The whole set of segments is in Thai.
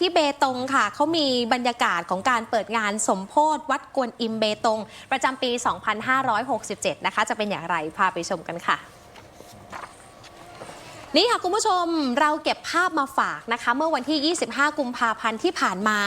ที่เบตงค่ะ เขามีบรรยากาศของการเปิดงานสมโพธวัดกวนอิมเบตง ประจำปี 2567 นะคะ จะเป็นอย่างไร พาไปชมกันค่ะ นี่ค่ะคุณผู้ชมเราเก็บภาพมาฝากนะคะ เมื่อวันที่ 25 กุมภาพันธ์ที่ผ่านมา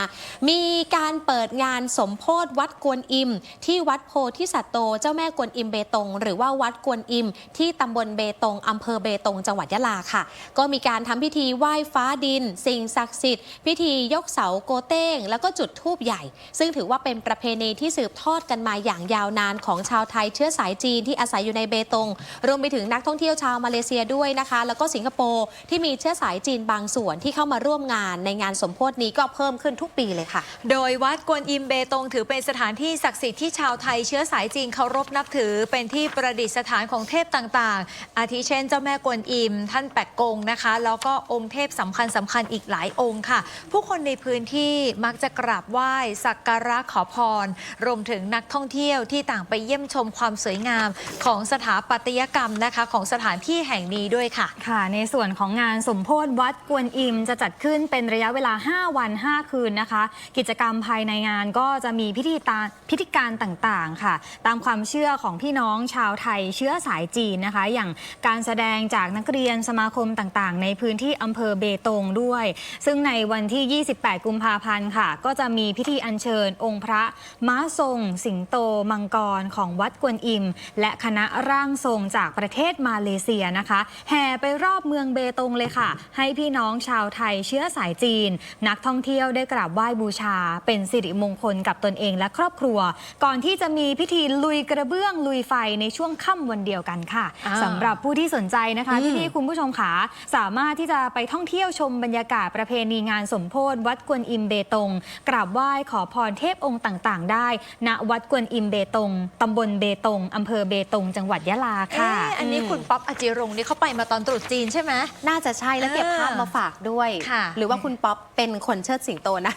มีการเปิดงานสมโพธวัดกวนอิม ที่วัดโพธิสัตโต เจ้าแม่กวนอิมเบตง หรือว่าวัดกวนอิม ที่ตำบลเบตงอำเภอเบตง จังหวัดยะลาค่ะ ก็มีการทำพิธีไหว้ฟ้าดิน สิ่งศักดิ์สิทธิ์ พิธียกเสาโกเต้ง แล้วก็จุดธูปใหญ่ ซึ่งถือว่าเป็นประเพณีที่สืบทอดกันมาอย่างยาวนานของชาวไทยเชื้อสายจีนที่อาศัยอยู่ในเบตง รวมไปถึงนักท่องเที่ยวชาวมาเลเซียด้วยนะคะ แล้วก็สิงคโปร์ที่มีเชื้อสายจีนบางส่วนที่เข้ามาร่วมงานในงานสมโพธินี้ก็เพิ่มขึ้นทุกปีเลยค่ะ โดยวัดกวนอิมเบตงถือเป็นสถานที่ศักดิ์สิทธิ์ที่ชาวไทยเชื้อสายจีนเคารพนับถือ เป็นที่ประดิษฐานของเทพต่างๆ อาทิเช่น เจ้าแม่กวนอิม ท่านแปกกงนะคะ แล้วก็องค์เทพสำคัญสำคัญอีกหลายองค์ค่ะ ผู้คนในพื้นที่มักจะกราบไหว้สักการะขอพร รวมถึงนักท่องเที่ยวที่ต่างไปเยี่ยมชมความสวยงามของสถาปัตยกรรมนะคะ ของสถานที่แห่งนี้ด้วยค่ะ ค่ะในส่วนของงานสมโพธิวัดกวนอิมจะจัดขึ้นเป็นระยะเวลา 5 วัน 5 คืนนะคะ กิจกรรมภายในงานก็จะมีพิธีตาพิธีการต่างๆค่ะ ตามความเชื่อของพี่น้องชาวไทยเชื้อสายจีนนะคะ อย่างการแสดงจากนักเรียนสมาคมต่างๆ ในพื้นที่อำเภอเบตงด้วย ซึ่งในวันที่ 28 กุมภาพันธ์ค่ะ ก็จะมีพิธีอัญเชิญองค์พระม้าทรง สิงโต มังกรของวัดกวนอิม และคณะร่างทรงจากประเทศมาเลเซียนะคะแห่ไปรอบเมืองเบตงเลยค่ะ ให้พี่น้องชาวไทยเชื้อสายจีน นักท่องเที่ยวได้กราบไหว้บูชา เป็นสิริมงคลกับตนเองและครอบครัว ก่อนที่จะมีพิธีลุยกระเบื้องลุยไฟในช่วงค่ำวันเดียวกันค่ะอ่าสำหรับผู้ที่สนใจนะคะอืมพี่ๆคุณผู้ชมขาสามารถที่จะไปท่องเที่ยวชมบรรยากาศประเพณีงานสมโพธวัดกวนอิมเบตง กราบไหว้ขอพรเทพองค์ต่างๆ ได้ ณวัดกวนอิมเบตงตำบลเบตงอำเภอเบตง จังหวัดยะลาค่ะเอ๊ะอันนี้คุณป๊อปอจิรงค์นี่เขาไปมาตอนตรุษจีนใช่ไหม น่าจะใช่แล้วเก็บภาพมาฝากด้วย ค่ะ หรือว่าคุณป๊อปเป็นคนเชิดสิงโตนะ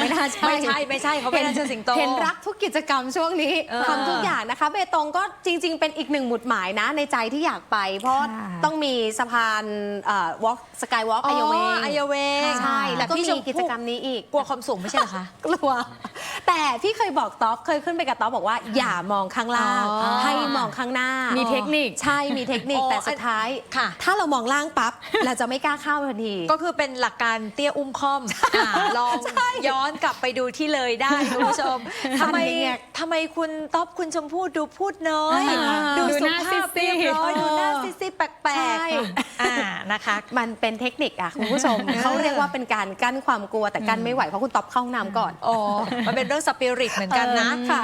ไม่น่าใช่ไม่ใช่ไม่ใช่เขาไม่ได้เชิญสิงโต เห็นรักทุกกิจกรรมช่วงนี้เออทำทุกอย่างนะคะ เบตงก็จริง ๆ เป็นอีกหนึ่งหมุดหมายนะ ในใจที่อยากไป เพราะค่ะต้องมีสะพานวอล์กสกายวอล์กไอเวงไอเวงใช่ แล้วก็พี่มีชมพู่ กิจกรรมนี้อีกกลัวความสูงไม่ใช่เหรอคะ กลัว แต่พี่เคยบอกต๊อปเคยขึ้นไปกับต๊อปบอกว่าอย่ามองข้างล่าง อ๋อให้มองข้างหน้า มีมีเทคนิค ใช่มีเทคนิคอ๋อแต่สุดท้าย ค่ะ ถ้าเรามองล่างปั๊บ เราจะไม่กล้าเข้าทันที ก็คือเป็นหลักการเตี้ยอุ้มค่อมอ่าลองย้อนกลับไปดูที่เลยได้คุณผู้ชมทำไมทันเนี่ยทำไมคุณต๊อบคุณชมพู่ดูพูดน้อย อ่าดูดูสุหน้าภาพซีเรีดยบๆร้อยดูหน้า เออ ซีดๆแปล ใช่ กๆอ่า นะคะ มันเป็นเทคนิคอะคุณผู้ชม เขาเรียกว่าเป็นการกั้นความกลัวแต่กั้นไม่ไหวเพราะคุณต๊อปเข้าห้องน้ำก่อน อ๋อ มันเป็นเรื่องสปิริตเหมือนกันนะ เออค่ะ